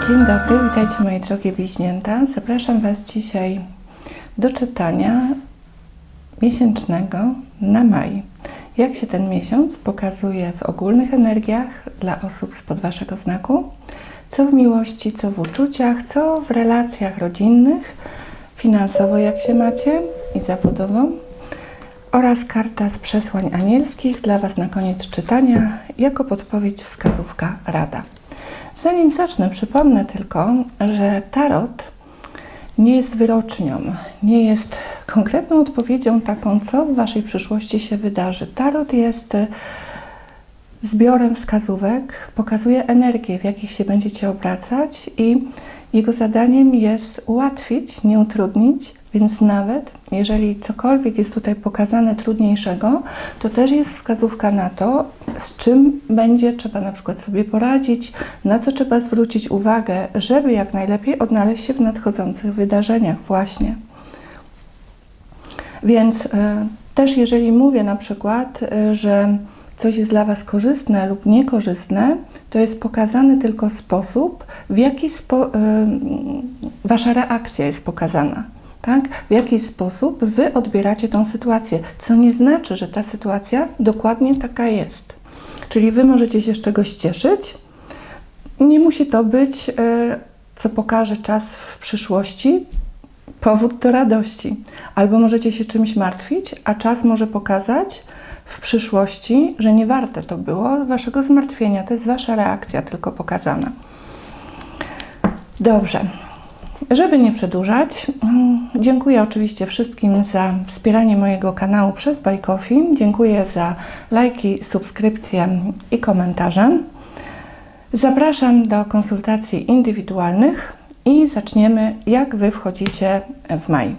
Dzień dobry, witajcie moje drogie bliźnięta. Zapraszam Was dzisiaj do czytania miesięcznego na maj. Jak się ten miesiąc pokazuje w ogólnych energiach dla osób spod Waszego znaku, co w miłości, co w uczuciach, co w relacjach rodzinnych, finansowo jak się macie i zawodowo, oraz karta z przesłań anielskich dla Was na koniec czytania, jako podpowiedź, wskazówka, rada. Zanim zacznę, przypomnę tylko, że tarot nie jest wyrocznią, nie jest konkretną odpowiedzią taką, co w Waszej przyszłości się wydarzy. Tarot jest y, zbiorem wskazówek, pokazuje energię, w jakich się będziecie obracać i jego zadaniem jest ułatwić, nie utrudnić, więc nawet jeżeli cokolwiek jest tutaj pokazane trudniejszego, to też jest wskazówka na to, z czym będzie trzeba na przykład sobie poradzić, na co trzeba zwrócić uwagę, żeby jak najlepiej odnaleźć się w nadchodzących wydarzeniach właśnie. Więc y, też jeżeli mówię na przykład, y, że coś jest dla Was korzystne lub niekorzystne, to jest pokazany tylko sposób, w jaki spo, y, Wasza reakcja jest pokazana. Tak? W jaki sposób Wy odbieracie tą sytuację, co nie znaczy, że ta sytuacja dokładnie taka jest. Czyli Wy możecie się z czegoś cieszyć, nie musi to być, co pokaże czas w przyszłości, powód do radości. Albo możecie się czymś martwić, a czas może pokazać w przyszłości, że nie warte to było waszego zmartwienia. To jest wasza reakcja tylko pokazana. Dobrze. Żeby nie przedłużać, dziękuję oczywiście wszystkim za wspieranie mojego kanału przez Coffee. Dziękuję za lajki, subskrypcje i komentarze. Zapraszam do konsultacji indywidualnych i zaczniemy, jak Wy wchodzicie w maj.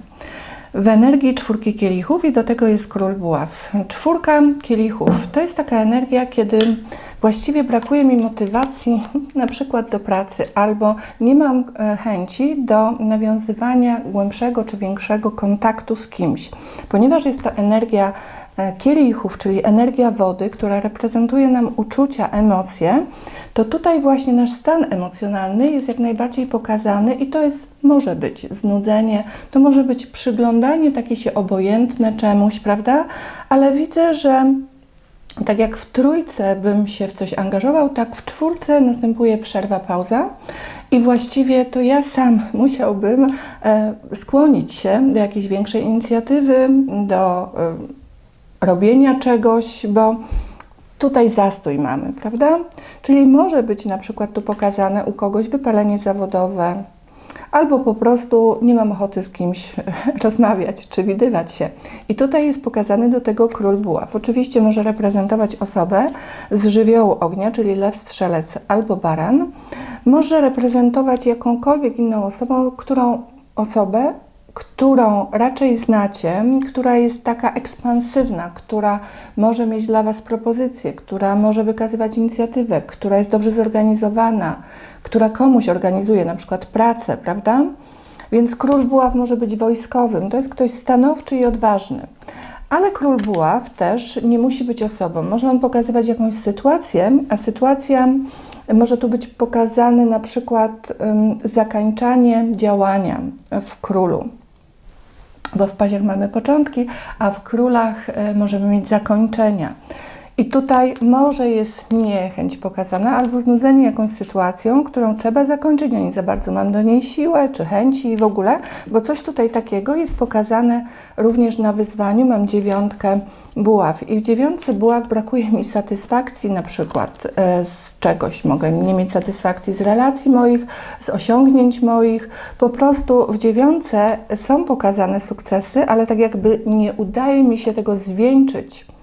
W energii czwórki kielichów i do tego jest król buław. Czwórka kielichów to jest taka energia, kiedy właściwie brakuje mi motywacji na przykład do pracy albo nie mam e, chęci do nawiązywania głębszego czy większego kontaktu z kimś, ponieważ jest to energia kielichów, czyli energia wody, która reprezentuje nam uczucia, emocje, to tutaj właśnie nasz stan emocjonalny jest jak najbardziej pokazany i to jest, może być znudzenie, to może być przyglądanie takie się obojętne czemuś, prawda? Ale widzę, że tak jak w trójce bym się w coś angażował, tak w czwórce następuje przerwa, pauza. I właściwie to ja sam musiałbym e, skłonić się do jakiejś większej inicjatywy, do e, robienia czegoś, bo tutaj zastój mamy, prawda? Czyli może być na przykład tu pokazane u kogoś wypalenie zawodowe, albo po prostu nie mam ochoty z kimś rozmawiać czy widywać się. I tutaj jest pokazany do tego król buław. Oczywiście może reprezentować osobę z żywiołu ognia, czyli lew, strzelec albo baran. Może reprezentować jakąkolwiek inną osobę, którą osobę, którą raczej znacie, która jest taka ekspansywna, która może mieć dla Was propozycje, która może wykazywać inicjatywę, która jest dobrze zorganizowana, która komuś organizuje na przykład pracę, prawda? Więc król buław może być wojskowym, to jest ktoś stanowczy i odważny. Ale król buław też nie musi być osobą. Może on pokazywać jakąś sytuację, a sytuacja może tu być pokazany na przykład um, zakańczanie działania w królu bo w paziach mamy początki, a w królach e, możemy mieć zakończenia. I tutaj może jest niechęć pokazana albo znudzenie jakąś sytuacją, którą trzeba zakończyć. Ja nie za bardzo mam do niej siłę czy chęci i w ogóle, bo coś tutaj takiego jest pokazane również na wyzwaniu. Mam dziewiątkę buław i w dziewiątce buław brakuje mi satysfakcji na przykład e, z czegoś. Mogę nie mieć satysfakcji z relacji moich, z osiągnięć moich. Po prostu w dziewiątce są pokazane sukcesy, ale tak jakby nie udaje mi się tego zwieńczyć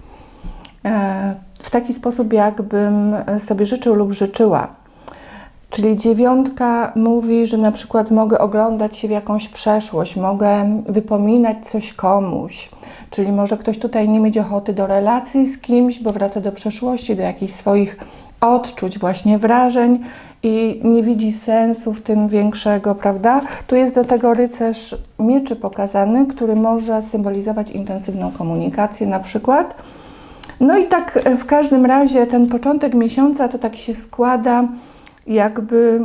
w taki sposób, jakbym sobie życzył lub życzyła. Czyli dziewiątka mówi, że na przykład mogę oglądać się w jakąś przeszłość, mogę wypominać coś komuś. Czyli może ktoś tutaj nie mieć ochoty do relacji z kimś, bo wraca do przeszłości, do jakichś swoich odczuć, właśnie wrażeń i nie widzi sensu w tym większego, prawda? Tu jest do tego rycerz mieczy pokazany, który może symbolizować intensywną komunikację na przykład no i tak e, w każdym razie ten początek miesiąca to tak się składa, jakby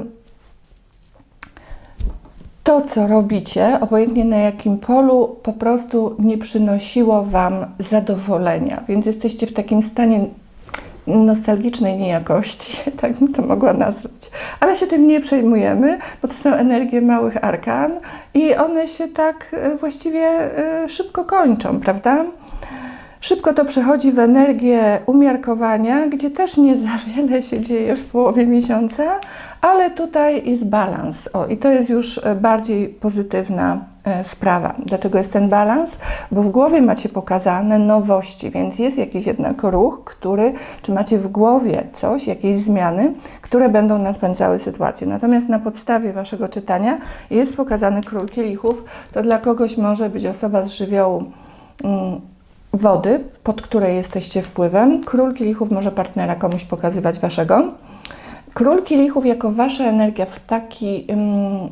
to, co robicie, obojętnie na jakim polu, po prostu nie przynosiło Wam zadowolenia, więc jesteście w takim stanie nostalgicznej niejakości, tak bym to mogła nazwać. Ale się tym nie przejmujemy, bo to są energie małych arkan i one się tak e, właściwie e, szybko kończą, prawda? Szybko to przechodzi w energię umiarkowania, gdzie też nie za wiele się dzieje w połowie miesiąca, ale tutaj jest balans. O, I to jest już e, bardziej pozytywna e, sprawa. Dlaczego jest ten balans? Bo w głowie macie pokazane nowości, więc jest jakiś jednak ruch, który, czy macie w głowie coś, jakieś zmiany, które będą napędzały sytuację. Natomiast na podstawie Waszego czytania jest pokazany król kielichów. To dla kogoś może być osoba z żywiołu. Mm, wody, pod której jesteście wpływem. Król kielichów może partnera komuś pokazywać waszego. Król kielichów jako wasza energia w taki, um,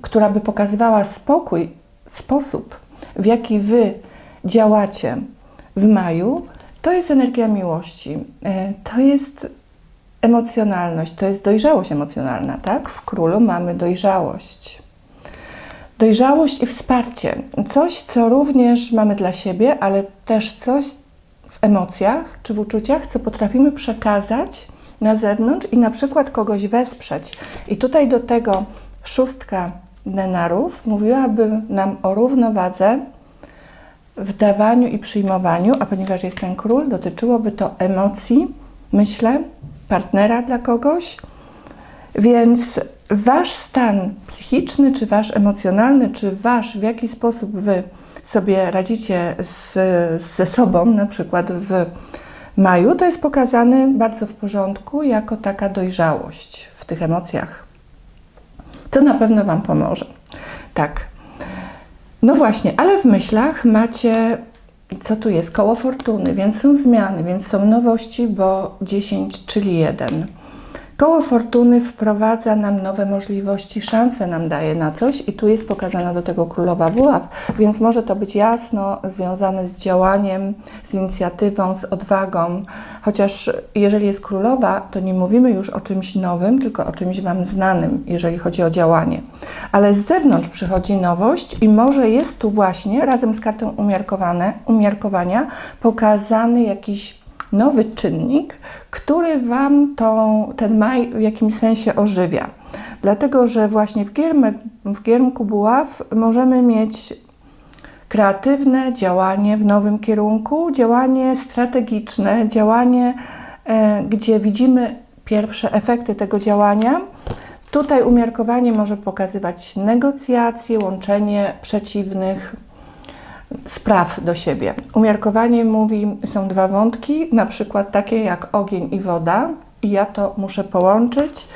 która by pokazywała spokój, sposób, w jaki wy działacie w maju, to jest energia miłości. E, to jest emocjonalność, to jest dojrzałość emocjonalna, tak? W królu mamy dojrzałość. Dojrzałość i wsparcie. Coś, co również mamy dla siebie, ale też coś w emocjach czy w uczuciach, co potrafimy przekazać na zewnątrz i na przykład kogoś wesprzeć. I tutaj do tego szóstka denarów mówiłaby nam o równowadze w dawaniu i przyjmowaniu, a ponieważ jest ten król, dotyczyłoby to emocji, myślę, partnera dla kogoś. Więc wasz stan psychiczny, czy wasz emocjonalny, czy wasz, w jaki sposób wy sobie radzicie z, ze sobą, na przykład w maju, to jest pokazane bardzo w porządku jako taka dojrzałość w tych emocjach. To na pewno Wam pomoże. Tak. No właśnie, ale w myślach macie, co tu jest? Koło fortuny, więc są zmiany, więc są nowości, bo 10, czyli 1. Koło fortuny wprowadza nam nowe możliwości, szanse nam daje na coś i tu jest pokazana do tego królowa buław, więc może to być jasno związane z działaniem, z inicjatywą, z odwagą, chociaż jeżeli jest królowa, to nie mówimy już o czymś nowym, tylko o czymś Wam znanym, jeżeli chodzi o działanie. Ale z zewnątrz przychodzi nowość i może jest tu właśnie razem z kartą umiarkowane, umiarkowania pokazany jakiś nowy czynnik, który Wam tą, ten maj w jakimś sensie ożywia. Dlatego, że właśnie w, gierme, w giermku buław możemy mieć kreatywne działanie w nowym kierunku, działanie strategiczne, działanie, e, gdzie widzimy pierwsze efekty tego działania. Tutaj umiarkowanie może pokazywać negocjacje, łączenie przeciwnych spraw do siebie. Umiarkowanie mówi, są dwa wątki, na przykład takie jak ogień i woda, i ja to muszę połączyć.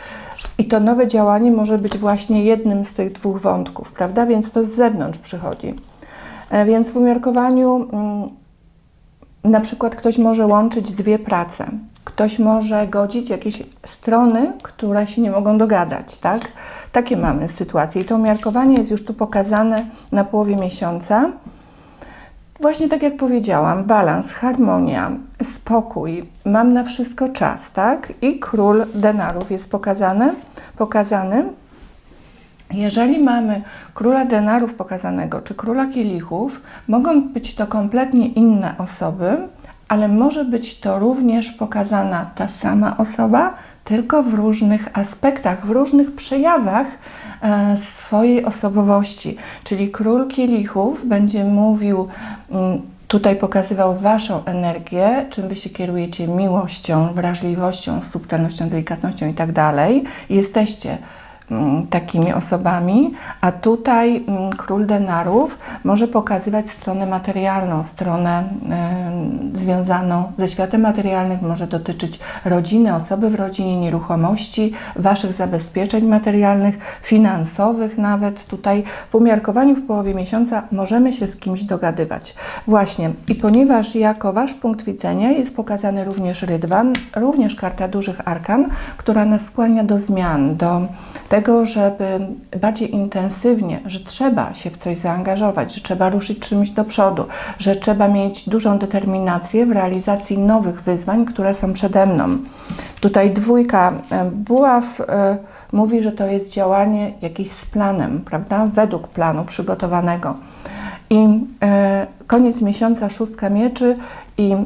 I to nowe działanie może być właśnie jednym z tych dwóch wątków, prawda? Więc to z zewnątrz przychodzi. E, więc w umiarkowaniu mm, na przykład ktoś może łączyć dwie prace. Ktoś może godzić jakieś strony, które się nie mogą dogadać, tak? Takie mamy sytuacje. I to umiarkowanie jest już tu pokazane na połowie miesiąca. Właśnie tak jak powiedziałam, balans, harmonia, spokój, mam na wszystko czas, tak? I król denarów jest pokazany, pokazany. Jeżeli mamy króla denarów pokazanego, czy króla kielichów, mogą być to kompletnie inne osoby, ale może być to również pokazana ta sama osoba, tylko w różnych aspektach, w różnych przejawach E, swojej osobowości. Czyli król kielichów będzie mówił, mm, tutaj pokazywał Waszą energię, czym Wy się kierujecie miłością, wrażliwością, subtelnością, delikatnością i tak dalej. Jesteście takimi osobami, a tutaj mm, król denarów może pokazywać stronę materialną, stronę y, związaną ze światem materialnym, może dotyczyć rodziny, osoby w rodzinie, nieruchomości, waszych zabezpieczeń materialnych, finansowych nawet. Tutaj w umiarkowaniu w połowie miesiąca możemy się z kimś dogadywać. Właśnie i ponieważ jako wasz punkt widzenia jest pokazany również rydwan, również karta dużych arkan, która nas skłania do zmian, do tego, żeby bardziej intensywnie, że trzeba się w coś zaangażować, że trzeba ruszyć czymś do przodu, że trzeba mieć dużą determinację w realizacji nowych wyzwań, które są przede mną. Tutaj dwójka e, buław e, mówi, że to jest działanie jakieś z planem, prawda? Według planu przygotowanego. I e, koniec miesiąca szóstka mieczy i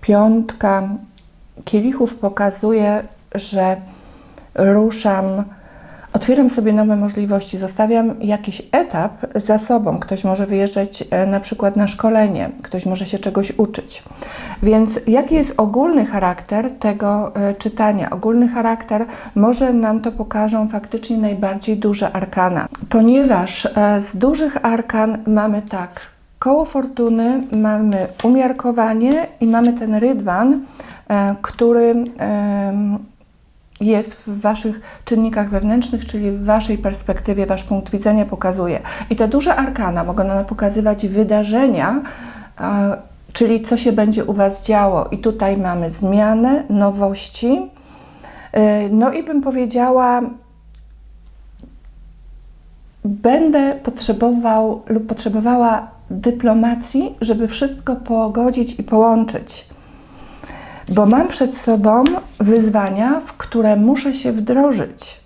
piątka kielichów pokazuje, że ruszam, otwieram sobie nowe możliwości, zostawiam jakiś etap za sobą. Ktoś może wyjeżdżać e, na przykład na szkolenie, ktoś może się czegoś uczyć. Więc jaki jest ogólny charakter tego e, czytania? Ogólny charakter może nam to pokażą faktycznie najbardziej duże arkana, ponieważ e, z dużych arkan mamy tak. Koło fortuny, mamy umiarkowanie i mamy ten rydwan, który jest w Waszych czynnikach wewnętrznych, czyli w Waszej perspektywie, Wasz punkt widzenia pokazuje. I te duże arkana mogą nam pokazywać wydarzenia, czyli co się będzie u Was działo. I tutaj mamy zmianę, nowości. E, No i bym powiedziała, będę potrzebował lub potrzebowała dyplomacji, żeby wszystko pogodzić i połączyć. Bo mam przed sobą wyzwania, w które muszę się wdrożyć.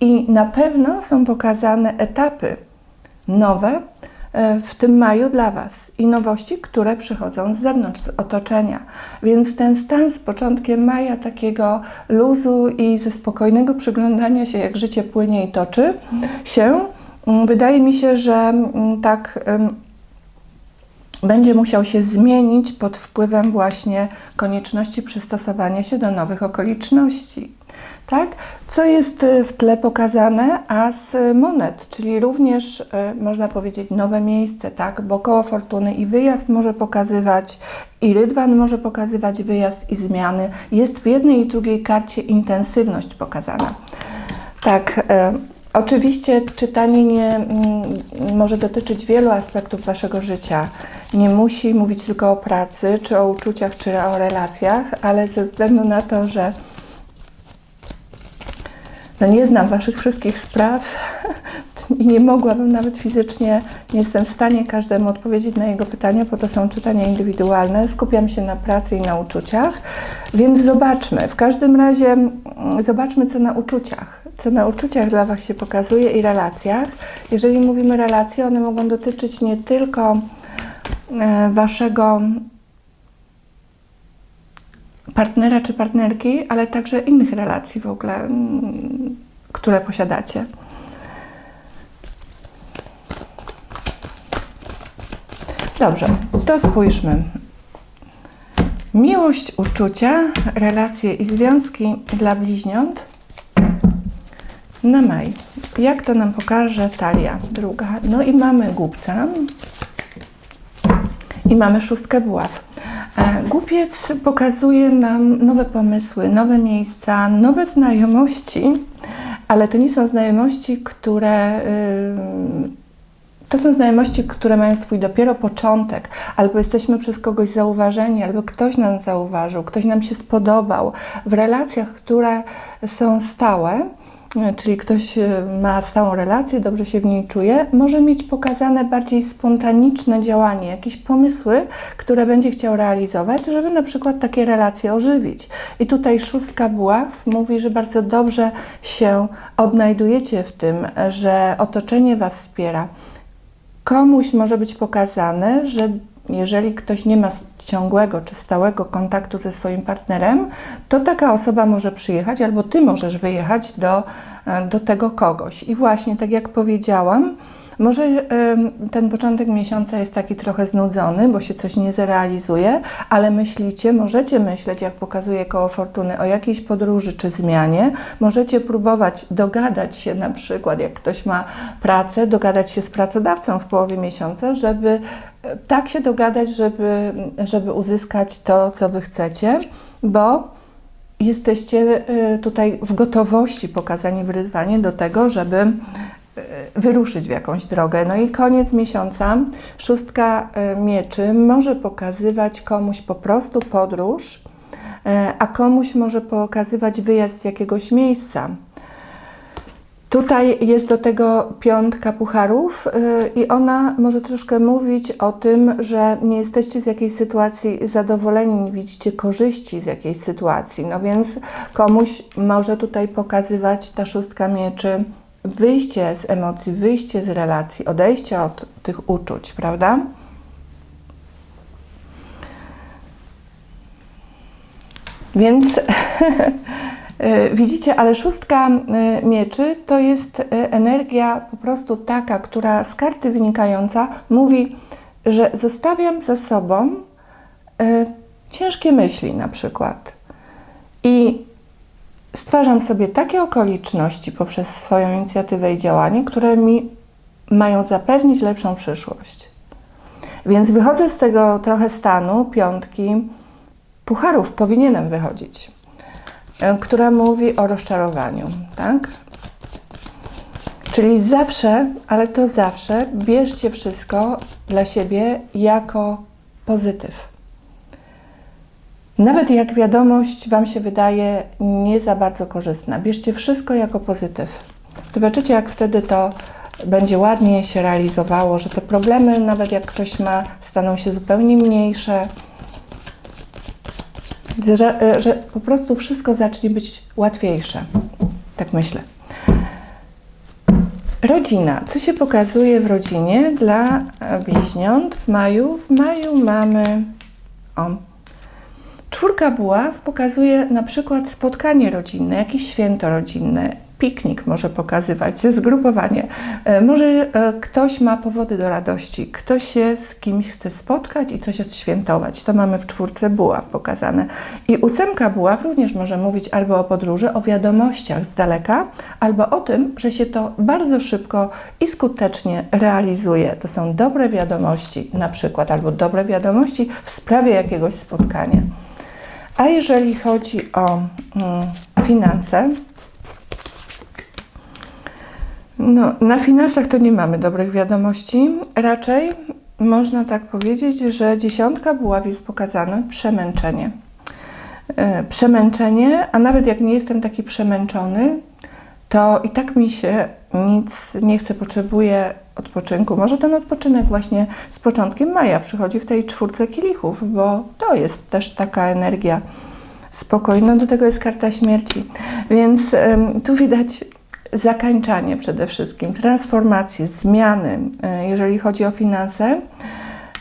I na pewno są pokazane etapy nowe e, w tym maju dla Was i nowości, które przychodzą z zewnątrz, z otoczenia. Więc ten stan z początkiem maja, takiego luzu i ze spokojnego przyglądania się, jak życie płynie i toczy się, mm, wydaje mi się, że mm, tak. Będzie musiał się zmienić pod wpływem właśnie konieczności przystosowania się do nowych okoliczności. Tak? Co jest y, w tle pokazane? As y, monet, czyli również y, można powiedzieć nowe miejsce, tak? Bo koło fortuny i wyjazd może pokazywać, i rydwan może pokazywać wyjazd i zmiany. Jest w jednej i drugiej karcie intensywność pokazana. Tak, e, oczywiście czytanie nie mm, może dotyczyć wielu aspektów Waszego życia. Nie musi mówić tylko o pracy, czy o uczuciach, czy o relacjach, ale ze względu na to, że no nie znam Waszych wszystkich spraw i nie mogłabym nawet fizycznie, nie jestem w stanie każdemu odpowiedzieć na jego pytania, bo to są czytania indywidualne. Skupiam się na pracy i na uczuciach, więc zobaczmy. W każdym razie mm, zobaczmy, co na uczuciach. Co na uczuciach dla Was się pokazuje i relacjach. Jeżeli mówimy relacje, one mogą dotyczyć nie tylko Waszego partnera czy partnerki, ale także innych relacji w ogóle, mm, które posiadacie. Dobrze, to spójrzmy. Miłość, uczucia, relacje i związki dla bliźniąt na maj. Jak to nam pokaże talia druga? No i mamy głupca i mamy szóstkę buław. E, Głupiec pokazuje nam nowe pomysły, nowe miejsca, nowe znajomości, ale to nie są znajomości, które. y, To są znajomości, które mają swój dopiero początek, albo jesteśmy przez kogoś zauważeni, albo ktoś nas zauważył, ktoś nam się spodobał. W relacjach, które są stałe, czyli ktoś e, ma stałą relację, dobrze się w niej czuje, może mieć pokazane bardziej spontaniczne działanie, jakieś pomysły, które będzie chciał realizować, żeby na przykład takie relacje ożywić. I tutaj szóstka buław mówi, że bardzo dobrze się odnajdujecie w tym, że otoczenie Was wspiera. Komuś może być pokazane, że jeżeli ktoś nie ma ciągłego czy stałego kontaktu ze swoim partnerem, to taka osoba może przyjechać albo ty możesz wyjechać do, e, do tego kogoś. I właśnie, tak jak powiedziałam, może ten początek miesiąca jest taki trochę znudzony, bo się coś nie zrealizuje, ale myślicie, możecie myśleć, jak pokazuje koło fortuny, o jakiejś podróży czy zmianie. Możecie próbować dogadać się na przykład, jak ktoś ma pracę, dogadać się z pracodawcą w połowie miesiąca, żeby e, tak się dogadać, żeby, żeby uzyskać to, co wy chcecie, bo jesteście e, tutaj w gotowości pokazani w rydwanie do tego, żeby wyruszyć w jakąś drogę. No i koniec miesiąca, szóstka e, mieczy może pokazywać komuś po prostu podróż, e, a komuś może pokazywać wyjazd z jakiegoś miejsca. Tutaj jest do tego piątka pucharów i ona może troszkę mówić o tym, że nie jesteście z jakiejś sytuacji zadowoleni, nie widzicie korzyści z jakiejś sytuacji. No więc komuś może tutaj pokazywać ta szóstka mieczy wyjście z emocji, wyjście z relacji, odejście od tych uczuć, prawda? Więc widzicie, ale szóstka y, mieczy to jest y, energia po prostu taka, która z karty wynikająca mówi, że zostawiam za sobą y, ciężkie myśli na przykład i stwarzam sobie takie okoliczności poprzez swoją inicjatywę i działanie, które mi mają zapewnić lepszą przyszłość. Więc wychodzę z tego trochę stanu piątki pucharów, powinienem wychodzić, e, która mówi o rozczarowaniu, tak? Czyli zawsze, ale to zawsze, bierzcie wszystko dla siebie jako pozytyw. Nawet jak wiadomość Wam się wydaje nie za bardzo korzystna, bierzcie wszystko jako pozytyw. Zobaczycie, jak wtedy to będzie ładnie się realizowało, że te problemy, nawet jak ktoś ma, staną się zupełnie mniejsze, że, że po prostu wszystko zacznie być łatwiejsze. Tak myślę. Rodzina. Co się pokazuje w rodzinie dla bliźniąt w maju? W maju mamy o, Czwórka buław pokazuje na przykład spotkanie rodzinne, jakieś święto rodzinne, piknik może pokazywać, zgrupowanie. E, może e, ktoś ma powody do radości, ktoś się z kimś chce spotkać i coś odświętować. To mamy w czwórce buław pokazane. I ósemka buław również może mówić albo o podróży, o wiadomościach z daleka, albo o tym, że się to bardzo szybko i skutecznie realizuje. To są dobre wiadomości na przykład, albo dobre wiadomości w sprawie jakiegoś spotkania. A jeżeli chodzi o mm, finanse, no, na finansach to nie mamy dobrych wiadomości. Raczej można tak powiedzieć, że dziesiątka buław jest pokazane przemęczenie. E, przemęczenie, a nawet jak nie jestem taki przemęczony, to i tak mi się nic nie chce, potrzebuję odpoczynku. Może ten odpoczynek właśnie z początkiem maja przychodzi w tej czwórce kielichów, bo to jest też taka energia spokojna. Do tego jest karta śmierci. Więc ym, tu widać zakańczanie przede wszystkim, transformacje, zmiany, y, jeżeli chodzi o finanse.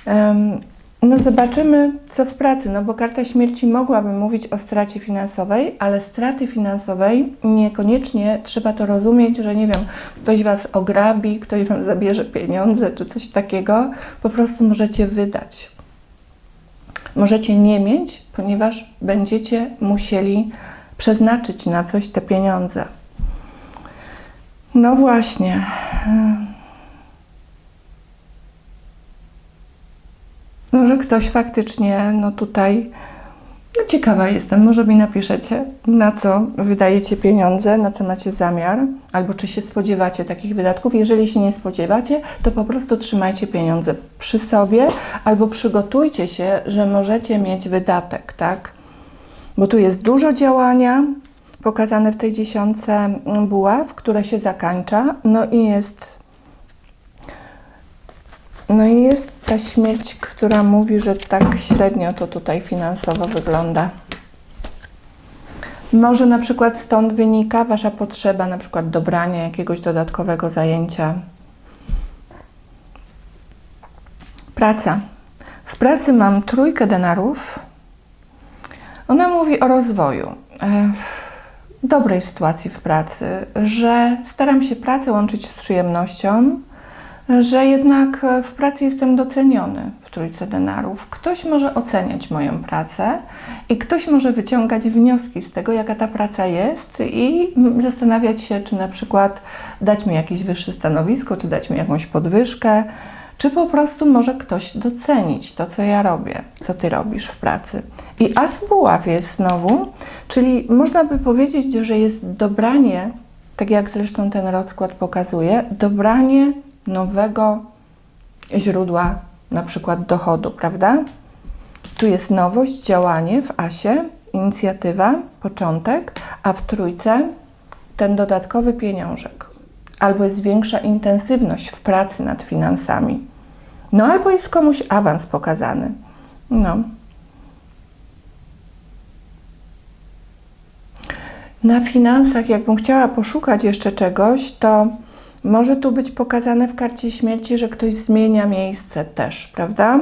Ym, no zobaczymy, co w pracy, no bo karta śmierci mogłaby mówić o stracie finansowej, ale straty finansowej niekoniecznie trzeba to rozumieć, że nie wiem, ktoś Was ograbi, ktoś Wam zabierze pieniądze czy coś takiego. Po prostu możecie wydać. Możecie nie mieć, ponieważ będziecie musieli przeznaczyć na coś te pieniądze. No właśnie. Może ktoś faktycznie, no tutaj, no ciekawa jestem, może mi napiszecie, na co wydajecie pieniądze, na co macie zamiar, albo czy się spodziewacie takich wydatków. Jeżeli się nie spodziewacie, to po prostu trzymajcie pieniądze przy sobie, albo przygotujcie się, że możecie mieć wydatek, tak? Bo tu jest dużo działania, pokazane w tej dziesiątce buław, które się zakańcza, no i jest no i jest ta śmierć, która mówi, że tak średnio to tutaj finansowo wygląda. Może na przykład stąd wynika Wasza potrzeba na przykład dobrania jakiegoś dodatkowego zajęcia. Praca. W pracy mam trójkę denarów. Ona mówi o rozwoju, e, dobrej sytuacji w pracy, że staram się pracę łączyć z przyjemnością, że jednak e, w pracy jestem doceniony w trójce denarów. Ktoś może oceniać moją pracę i ktoś może wyciągać wnioski z tego, jaka ta praca jest i zastanawiać się, czy na przykład dać mi jakieś wyższe stanowisko, czy dać mi jakąś podwyżkę, czy po prostu może ktoś docenić to, co ja robię, co ty robisz w pracy. I as buław jest znowu, czyli można by powiedzieć, że jest dobranie, tak jak zresztą ten rozkład pokazuje, dobranie nowego źródła na przykład dochodu, prawda? Tu jest nowość, działanie w asie, inicjatywa, początek, a w trójce ten dodatkowy pieniążek. albo jest większa intensywność w pracy nad finansami. No albo jest komuś awans pokazany. No. Na finansach, jakbym chciała poszukać jeszcze czegoś, to może tu być pokazane w karcie śmierci, że ktoś zmienia miejsce też, prawda?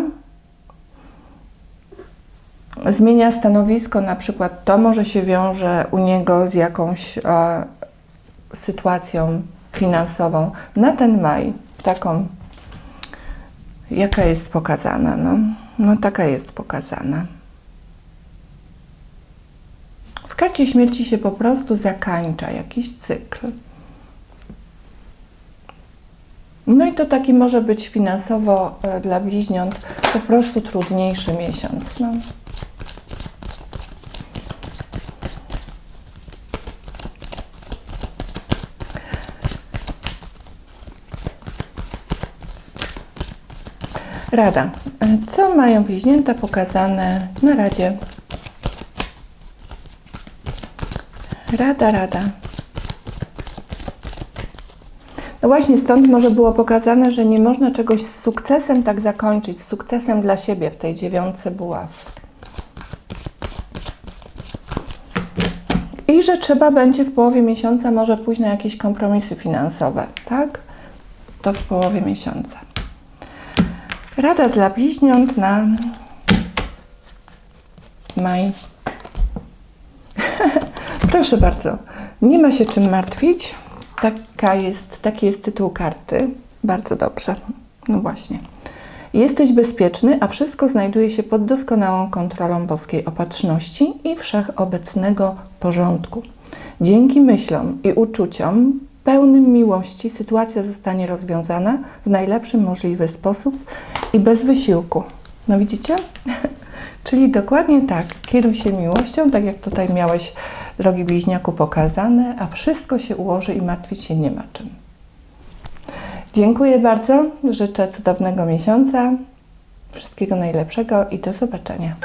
Zmienia stanowisko, na przykład to może się wiąże u niego z jakąś e, sytuacją finansową na ten maj, taką, jaka jest pokazana, no, no taka jest pokazana. W karcie śmierci się po prostu zakańcza jakiś cykl. No i to taki może być finansowo e, dla bliźniąt po prostu trudniejszy miesiąc. No. Rada. E, Co mają bliźnięta pokazane na radzie? Rada, rada. No właśnie stąd może było pokazane, że nie można czegoś z sukcesem tak zakończyć, z sukcesem dla siebie w tej dziewiątce buław. I że trzeba będzie w połowie miesiąca może pójść na jakieś kompromisy finansowe, tak? To w połowie miesiąca. Rada dla bliźniąt na maj. Proszę bardzo, nie ma się czym martwić. Taka jest, taki jest tytuł karty. Bardzo dobrze. No właśnie. Jesteś bezpieczny, a wszystko znajduje się pod doskonałą kontrolą boskiej opatrzności i wszechobecnego porządku. Dzięki myślom i uczuciom pełnym miłości sytuacja zostanie rozwiązana w najlepszy możliwy sposób i bez wysiłku. No widzicie? Czyli dokładnie tak. Kieruj się miłością, tak jak tutaj miałeś, drogi bliźniaku, pokazane, a wszystko się ułoży i martwić się nie ma czym. Dziękuję bardzo. Życzę cudownego miesiąca. Wszystkiego najlepszego i do zobaczenia.